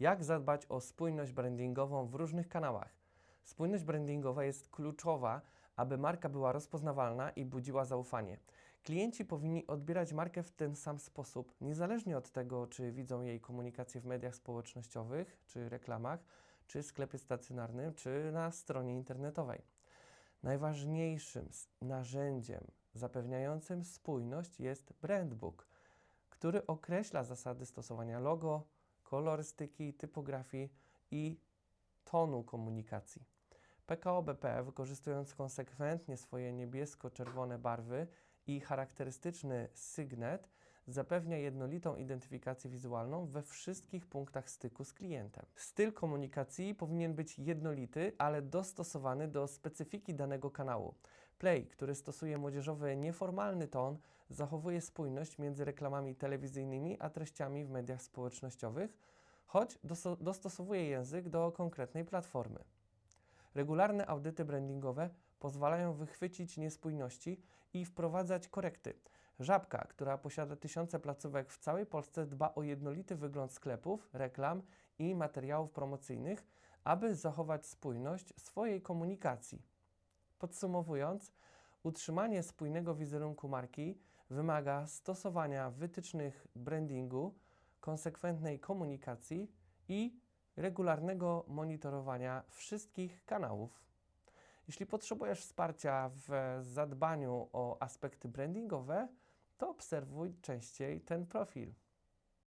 Jak zadbać o spójność brandingową w różnych kanałach? Spójność brandingowa jest kluczowa, aby marka była rozpoznawalna i budziła zaufanie. Klienci powinni odbierać markę w ten sam sposób, niezależnie od tego, czy widzą jej komunikację w mediach społecznościowych, czy reklamach, czy sklepie stacjonarnym, czy na stronie internetowej. Najważniejszym narzędziem zapewniającym spójność jest brandbook, który określa zasady stosowania logo, kolorystyki, typografii i tonu komunikacji. PKO BP, wykorzystując konsekwentnie swoje niebiesko-czerwone barwy i charakterystyczny sygnet, zapewnia jednolitą identyfikację wizualną we wszystkich punktach styku z klientem. Styl komunikacji powinien być jednolity, ale dostosowany do specyfiki danego kanału. Play, który stosuje młodzieżowy, nieformalny ton, zachowuje spójność między reklamami telewizyjnymi a treściami w mediach społecznościowych, choć dosto- dostosowuje język do konkretnej platformy. Regularne audyty brandingowe pozwalają wychwycić niespójności i wprowadzać korekty. Żabka, która posiada tysiące placówek w całej Polsce, dba o jednolity wygląd sklepów, reklam i materiałów promocyjnych, aby zachować spójność swojej komunikacji. Podsumowując, utrzymanie spójnego wizerunku marki wymaga stosowania wytycznych brandingu, konsekwentnej komunikacji i regularnego monitorowania wszystkich kanałów. Jeśli potrzebujesz wsparcia w zadbaniu o aspekty brandingowe, to obserwuj częściej ten profil.